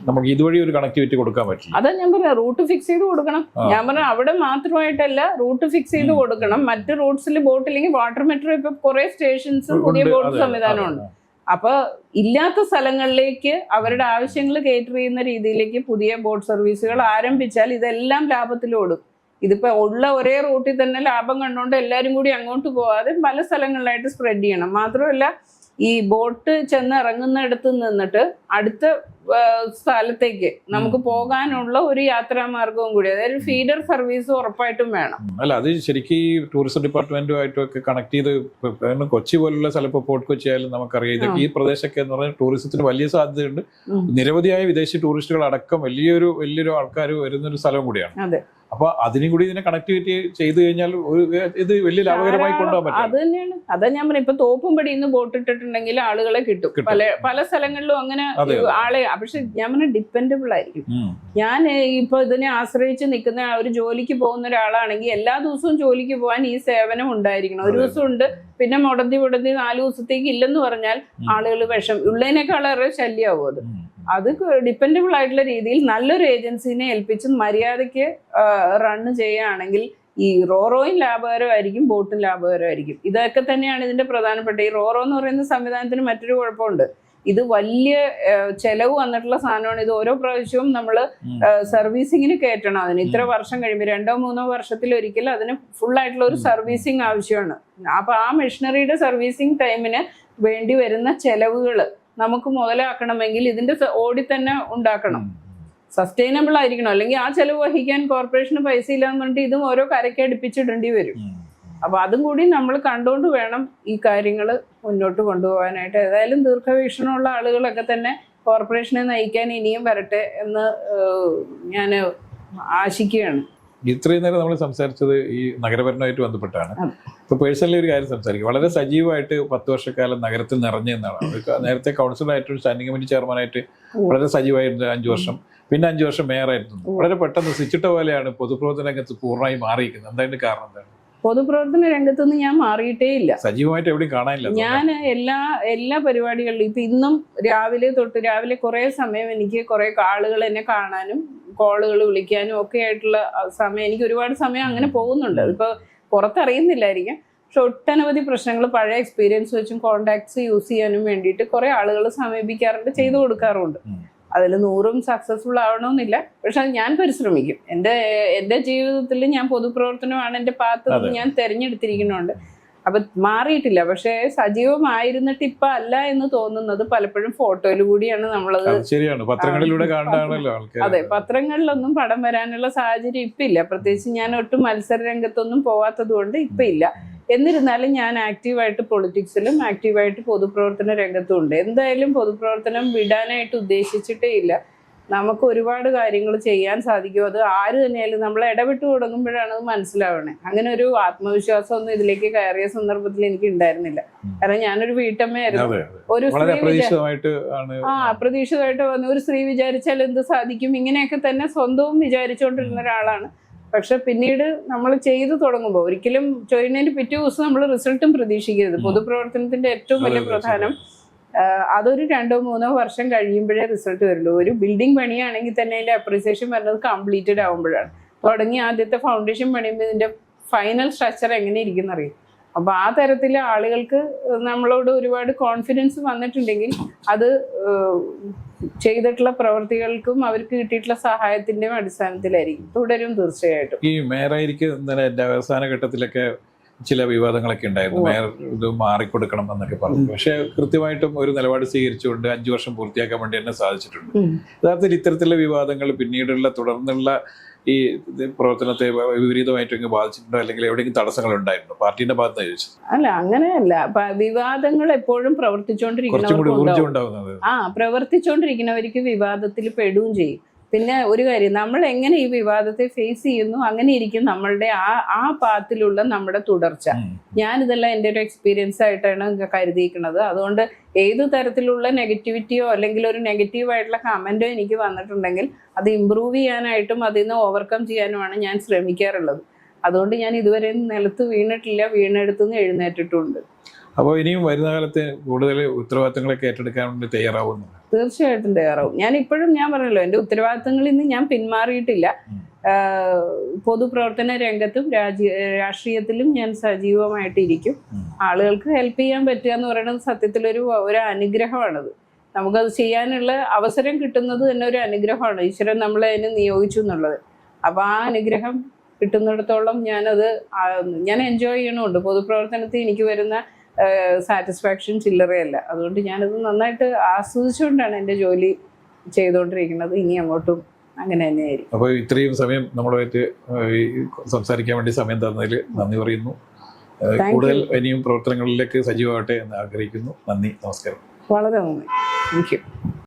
നമുക്ക് ഇതുവഴി ഒരു കണക്ടിവിറ്റി കൊടുക്കാൻ പറ്റില്ല. അതാ ഞാൻ പറഞ്ഞ റൂട്ട് ഫിക്സ് ചെയ്ത് കൊടുക്കണം. ഞാൻ പറഞ്ഞ അവിടെ മാത്രമായിട്ടല്ല റൂട്ട് ഫിക്സ് ചെയ്ത് കൊടുക്കണം. മറ്റു റൂട്ട്സിൽ ബോട്ട് ഇല്ലെങ്കിൽ വാട്ടർ മെട്രോ ഇപ്പൊ കുറെ സ്റ്റേഷൻസ് പുതിയ ഉണ്ട്, ബോട്ട് സംവിധാനം സംവിധാനമുണ്ട്. അപ്പൊ ഇല്ലാത്ത സ്ഥലങ്ങളിലേക്ക് അവരുടെ ആവശ്യങ്ങൾ കേറ്റർ ചെയ്യുന്ന രീതിയിലേക്ക് പുതിയ ബോട്ട് സർവീസുകൾ ആരംഭിച്ചാൽ ഇതെല്ലാം ലാഭത്തിലോടും. ഇതിപ്പോ ഉള്ള ഒരേ റൂട്ടിൽ തന്നെ ലാഭം കണ്ടുകൊണ്ട് എല്ലാവരും കൂടി അങ്ങോട്ട് പോവാതെ പല സ്ഥലങ്ങളിലായിട്ട് സ്പ്രെഡ് ചെയ്യണം. മാത്രമല്ല ഈ ബോട്ട് ചെന്ന് ഇറങ്ങുന്നിടത്ത് നിന്നിട്ട് അടുത്ത സ്ഥലത്തേക്ക് നമുക്ക് പോകാനുള്ള ഒരു യാത്രാമാർഗവും കൂടി അതായത് ഫീഡർ സർവീസ് ഉറപ്പായിട്ടും വേണം. അല്ല അത് ശരിക്കും ഈ ടൂറിസം ഡിപ്പാർട്ട്മെന്റുമായിട്ടും ഒക്കെ കണക്ട് ചെയ്ത് കൊച്ചി പോലുള്ള സ്ഥലം ഇപ്പോൾ പോർട്ട് കൊച്ചി ആയാലും നമുക്കറിയാം. ഇതൊക്കെ ഈ പ്രദേശമൊക്കെ എന്ന് പറഞ്ഞാൽ ടൂറിസത്തിന് വലിയ സാധ്യതയുണ്ട്. നിരവധിയായ വിദേശി ടൂറിസ്റ്റുകൾ അടക്കം വലിയൊരു വലിയൊരു ആൾക്കാർ വരുന്നൊരു സ്ഥലം കൂടിയാണ്. അതെ. അപ്പൊ അതിനും കൂടി ഇതിനെ കണക്ടിവിറ്റി ചെയ്തു കഴിഞ്ഞാൽ ഒരു ഇത് വലിയ ലാഭകരമായി കൊണ്ടുപോകാൻ പറ്റും അത് തന്നെയാണ്. അതാ ഞാൻ പറഞ്ഞ ഇപ്പൊ തോപ്പുംപടി ഇന്ന് ബോട്ട് ഇട്ടിട്ടുണ്ടെങ്കിൽ ആളുകളെ കിട്ടും. പല പല സ്ഥലങ്ങളിലും അങ്ങനെ. ആളെ പക്ഷെ ഞാൻ പറഞ്ഞ ഡിപ്പെൻഡബിൾ ആയിരിക്കും. ഞാൻ ഇപ്പൊ ഇതിനെ ആശ്രയിച്ച് നിൽക്കുന്ന ഒരു ജോലിക്ക് പോകുന്ന ഒരാളാണെങ്കിൽ എല്ലാ ദിവസവും ജോലിക്ക് പോകാൻ ഈ സേവനം ഉണ്ടായിരിക്കണം. ഒരു ദിവസം ഉണ്ട് പിന്നെ മുടന്തി മുടന്തി നാലു ദിവസത്തേക്ക് ഇല്ലെന്ന് പറഞ്ഞാൽ. ആളുകൾ വിഷം ഉള്ളതിനേക്കാളേറെ ശല്യമാവും അത്. അത് ഡിപ്പെൻഡബിൾ ആയിട്ടുള്ള രീതിയിൽ നല്ലൊരു ഏജൻസിനെ ഏൽപ്പിച്ച് മര്യാദയ്ക്ക് റണ്ണ് ചെയ്യുകയാണെങ്കിൽ ഈ റോറോയും ലാഭകരമായിരിക്കും ബോട്ടും ലാഭകരമായിരിക്കും. ഇതൊക്കെ തന്നെയാണ് ഇതിന്റെ പ്രധാനപ്പെട്ട ഈ റോറോ എന്ന് പറയുന്ന സംവിധാനത്തിന് മറ്റൊരു കുഴപ്പമുണ്ട്. ഇത് വലിയ ചെലവ് വന്നിട്ടുള്ള സാധനമാണ്. ഇത് ഓരോ പ്രാവശ്യവും നമ്മൾ. സർവീസിങ്ങിന് കയറ്റണം. അതിന് ഇത്ര വർഷം കഴിയുമ്പോൾ രണ്ടോ മൂന്നോ വർഷത്തിൽ ഒരിക്കൽ അതിന് ഫുൾ ആയിട്ടുള്ള ഒരു സർവീസിങ് ആവശ്യമാണ്. അപ്പൊ ആ മെഷീനറിയുടെ സർവീസിങ് ടൈമിന് വേണ്ടി വരുന്ന ചെലവുകൾ നമുക്ക് മുതലാക്കണമെങ്കിൽ ഇതിന്റെ ഓടി തന്നെ ഉണ്ടാക്കണം. സസ്റ്റൈനബിൾ ആയിരിക്കണം. അല്ലെങ്കിൽ ആ ചെലവ് വഹിക്കാൻ കോർപ്പറേഷന് പൈസ ഇല്ലാന്ന് പറഞ്ഞിട്ട് ഇതും ഓരോ കരയ്ക്ക് അടുപ്പിച്ചിടേണ്ടി വരും. അപ്പൊ അതും കൂടി നമ്മൾ കണ്ടുകൊണ്ട് വേണം ഈ കാര്യങ്ങൾ മുന്നോട്ട് കൊണ്ടുപോകാനായിട്ട്. ഏതായാലും ദീർഘവീക്ഷണമുള്ള ആളുകളൊക്കെ തന്നെ കോർപ്പറേഷനെ നയിക്കാൻ ഇനിയും വരട്ടെ എന്ന് ഞാൻ ആശിക്കുകയാണ്. ഇത്രയും നേരം നമ്മൾ സംസാരിച്ചത് ഈ നഗരഭരണമായിട്ട് ബന്ധപ്പെട്ടാണ്. ഇപ്പൊ പേഴ്സണലി ഒരു കാര്യം സംസാരിക്കും. വളരെ സജീവമായിട്ട് പത്ത് വർഷക്കാലം നഗരത്തിൽ നിറഞ്ഞു എന്നാണ്. നേരത്തെ കൗൺസിലറായിട്ട് സ്റ്റാൻഡിംഗ് കമ്മിറ്റി ചെയർമാനായിട്ട്. വളരെ സജീവമായിരുന്നു അഞ്ചു വർഷം. പിന്നെ അഞ്ചു വർഷം മേയറായിരുന്നു. വളരെ പെട്ടെന്ന് സ്വിച്ചിട്ട പോലെയാണ് പൊതുപ്രവർത്തന രംഗത്ത് പൂർണമായി മാറിയിരിക്കുന്നത്. എന്തായാലും കാരണം എന്താണ്? പൊതുപ്രവർത്തന രംഗത്തുനിന്ന് ഞാൻ മാറിയിട്ടേ ഇല്ല. സജീവമായിട്ട് എവിടെയും കാണാനില്ല ഞാൻ എല്ലാ എല്ലാ പരിപാടികളിലും ഇപ്പൊ ഇന്നും രാവിലെ തൊട്ട് രാവിലെ കുറെ സമയം എനിക്ക് കുറെ ആളുകൾ എന്നെ കാണാനും കോളുകൾ വിളിക്കാനും ഒക്കെ ആയിട്ടുള്ള സമയം എനിക്ക് ഒരുപാട് സമയം അങ്ങനെ പോകുന്നുണ്ട്. അതിപ്പോ പുറത്തറിയുന്നില്ലായിരിക്കും. പക്ഷെ ഒട്ടനവധി പ്രശ്നങ്ങൾ പഴയ എക്സ്പീരിയൻസ് വെച്ചും കോണ്ടാക്ട്സ് യൂസ് ചെയ്യാനും വേണ്ടിയിട്ട് കുറെ ആളുകൾ സമീപിക്കാറുണ്ട് ചെയ്തു കൊടുക്കാറുണ്ട്. അതിൽ നൂറും സക്സസ്ഫുൾ ആവണമെന്നില്ല. പക്ഷെ അത് ഞാൻ പരിശ്രമിക്കും. എന്റെ എന്റെ ജീവിതത്തിൽ ഞാൻ പൊതുപ്രവർത്തനമാണ് എന്റെ പാത്ത്. ഞാൻ തിരഞ്ഞെടുത്തിരിക്കുന്നുണ്ട് അപ്പൊ മാറിയിട്ടില്ല. പക്ഷേ സജീവമായിരുന്നിട്ട് ഇപ്പൊ അല്ല എന്ന് തോന്നുന്നത് പലപ്പോഴും ഫോട്ടോയിൽ കൂടിയാണ് നമ്മളത് ശരിയാണ്. പത്രങ്ങളിലൂടെ അതെ പത്രങ്ങളിലൊന്നും പടം വരാനുള്ള സാഹചര്യം ഇപ്പൊ ഇല്ല. പ്രത്യേകിച്ച് ഞാൻ ഒട്ടും മത്സര രംഗത്തൊന്നും പോവാത്തത് കൊണ്ട് ഇപ്പൊ ഇല്ല. എന്നിരുന്നാലും ഞാൻ ആക്റ്റീവായിട്ട് പൊളിറ്റിക്സിലും ആക്റ്റീവായിട്ട് പൊതുപ്രവർത്തന രംഗത്തും ഉണ്ട്. എന്തായാലും പൊതുപ്രവർത്തനം വിടാനായിട്ട് ഉദ്ദേശിച്ചിട്ടേ ഇല്ല. നമുക്ക് ഒരുപാട് കാര്യങ്ങൾ ചെയ്യാൻ സാധിക്കും. അത് ആര് തന്നെയായാലും നമ്മൾ ഇടപെട്ട് തുടങ്ങുമ്പോഴാണ് അത് മനസ്സിലാവണേ. അങ്ങനെ ഒരു ആത്മവിശ്വാസമൊന്നും ഇതിലേക്ക് കയറിയ സന്ദർഭത്തിൽ എനിക്ക് ഉണ്ടായിരുന്നില്ല. കാരണം ഞാനൊരു വീട്ടമ്മയായിരുന്നു. ഒരു ആ അപ്രതീക്ഷിതമായിട്ട് വന്നു ഒരു സ്ത്രീ വിചാരിച്ചാൽ എന്ത് സാധിക്കും? ഇങ്ങനെയൊക്കെ തന്നെ സ്വന്തവും വിചാരിച്ചുകൊണ്ടിരുന്ന ഒരാളാണ്. പക്ഷെ പിന്നീട് നമ്മൾ ചെയ്തു തുടങ്ങുമ്പോൾ ഒരിക്കലും ചോദിക്കുന്നതിന് പിറ്റേ ദിവസം നമ്മൾ റിസൾട്ടും പ്രതീക്ഷിക്കരുത്. പൊതുപ്രവർത്തനത്തിന്റെ ഏറ്റവും വലിയ പ്രധാനം അതൊരു രണ്ടോ മൂന്നോ വർഷം കഴിയുമ്പോഴേ റിസൾട്ട് വരുള്ളൂ. ഒരു ബിൽഡിംഗ് പണിയാണെങ്കിൽ തന്നെ അതിന്റെ അപ്രിസിയേഷൻ വരുന്നത് കംപ്ലീറ്റഡ് ആകുമ്പോഴാണ് തുടങ്ങി ആദ്യത്തെ ഫൗണ്ടേഷൻ പണിയുമ്പോൾ ഇതിന്റെ ഫൈനൽ സ്ട്രക്ചർ എങ്ങനെ ഇരിക്കുന്ന അറിയും? അപ്പൊ ആ തരത്തിൽ ആളുകൾക്ക് നമ്മളോട് ഒരുപാട് കോൺഫിഡൻസ് വന്നിട്ടുണ്ടെങ്കിൽ അത് ചെയ്തിട്ടുള്ള പ്രവർത്തികൾക്കും അവർക്ക് കിട്ടിയിട്ടുള്ള സഹായത്തിന്റെയും അടിസ്ഥാനത്തിലായിരിക്കും. തുടരും തീർച്ചയായിട്ടും. ഈ മേയറായിരിക്കും എന്റെ അവസാന ഘട്ടത്തിലൊക്കെ ചില വിവാദങ്ങളൊക്കെ ഉണ്ടായിരുന്നു. മേയർ ഇത് മാറിക്കൊടുക്കണം എന്നൊക്കെ പറഞ്ഞു. പക്ഷെ കൃത്യമായിട്ടും ഒരു നിലപാട് സ്വീകരിച്ചുകൊണ്ട് അഞ്ചു വർഷം പൂർത്തിയാക്കാൻ വേണ്ടി തന്നെ സാധിച്ചിട്ടുണ്ട്. യഥാർത്ഥത്തിൽ ഇത്തരത്തിലുള്ള വിവാദങ്ങൾ പിന്നീടുള്ള തുടർന്നുള്ള ഈ പ്രവർത്തനത്തെ വിപരീതമായിട്ട് ബാധിച്ചിട്ടുണ്ടോ? അല്ലെങ്കിൽ എവിടെയെങ്കിലും തടസ്സങ്ങൾ ഉണ്ടായിരുന്നു പാർട്ടിയുടെ ഭാഗത്ത് ചോദിച്ചത്. അല്ല അങ്ങനെയല്ല. വിവാദങ്ങൾ എപ്പോഴും പ്രവർത്തിച്ചുകൊണ്ടിരിക്കുന്നവർക്കും. ആ പ്രവർത്തിച്ചുകൊണ്ടിരിക്കുന്നവർക്ക് വിവാദത്തിൽ പെടുകയും ചെയ്യും. പിന്നെ ഒരു കാര്യം നമ്മൾ എങ്ങനെ ഈ വിവാദത്തെ ഫേസ് ചെയ്യുന്നു അങ്ങനെ ഇരിക്കും നമ്മളുടെ ആ ആ പാത്തിലുള്ള നമ്മുടെ തുടർച്ച. ഞാൻ ഞാനിതെല്ലാം എന്റെ ഒരു എക്സ്പീരിയൻസ് ആയിട്ടാണ് കരുതിയിരിക്കുന്നത്. അതുകൊണ്ട് ഏത് തരത്തിലുള്ള നെഗറ്റിവിറ്റിയോ അല്ലെങ്കിൽ ഒരു നെഗറ്റീവ് ആയിട്ടുള്ള കമന്റോ എനിക്ക് വന്നിട്ടുണ്ടെങ്കിൽ അത് ഇമ്പ്രൂവ് ചെയ്യാനായിട്ടും അതിൽ നിന്ന് ഓവർകം ചെയ്യാനുമാണ് ഞാൻ ശ്രമിക്കാറുള്ളത്. അതുകൊണ്ട് ഞാൻ ഇതുവരെ നിലത്ത് വീണിട്ടില്ല വീണെടുത്തുനിന്ന് എഴുന്നേറ്റിട്ടുണ്ട്. അപ്പോൾ ഇനിയും വരുന്ന കാലത്ത് കൂടുതൽ ഉത്തരവാദിത്തങ്ങളൊക്കെ ഏറ്റെടുക്കാൻ വേണ്ടി തയ്യാറാവുന്നു തീർച്ചയായിട്ടും തയ്യാറാവും. ഞാൻ ഇപ്പോഴും ഞാൻ പറഞ്ഞല്ലോ എന്റെ ഉത്തരവാദിത്തങ്ങളിൽ നിന്ന് ഞാൻ പിന്മാറിയിട്ടില്ല. പൊതുപ്രവർത്തന രംഗത്തും രാജ്യ രാഷ്ട്രീയത്തിലും ഞാൻ സജീവമായിട്ടിരിക്കും. ആളുകൾക്ക് ഹെൽപ്പ് ചെയ്യാൻ പറ്റുക എന്ന് പറയുന്നത് സത്യത്തിലൊരു ഒരു അനുഗ്രഹമാണത്. നമുക്കത് ചെയ്യാനുള്ള അവസരം കിട്ടുന്നത് തന്നെ ഒരു അനുഗ്രഹമാണ്. ഈശ്വരൻ നമ്മളെ അതിന് നിയോഗിച്ചു എന്നുള്ളത്. അപ്പോൾ ആ അനുഗ്രഹം കിട്ടുന്നിടത്തോളം ഞാനത് ഞാൻ എൻജോയ് ചെയ്യണമുണ്ട്. പൊതുപ്രവർത്തനത്തിൽ എനിക്ക് വരുന്ന സാറ്റിസ്ഫാക്ഷൻ ചില്ലറയല്ല. അതുകൊണ്ട് ഞാനത് നന്നായിട്ട് ആസ്വദിച്ചുകൊണ്ടാണ് എന്റെ ജോലി ചെയ്തുകൊണ്ടിരിക്കുന്നത്. ഇനി അങ്ങോട്ടും അങ്ങനെ തന്നെയായിരിക്കും. അപ്പോൾ ഇത്രയും സമയം നമ്മളുമായിട്ട് സംസാരിക്കാൻ വേണ്ടി സമയം തന്നതിൽ നന്ദി പറയുന്നു. കൂടുതൽ ഇനിയും പ്രവർത്തനങ്ങളിലേക്ക് സജീവമാകട്ടെ എന്ന് ആഗ്രഹിക്കുന്നു. നന്ദി. നമസ്കാരം. വളരെ നന്ദി. Thank you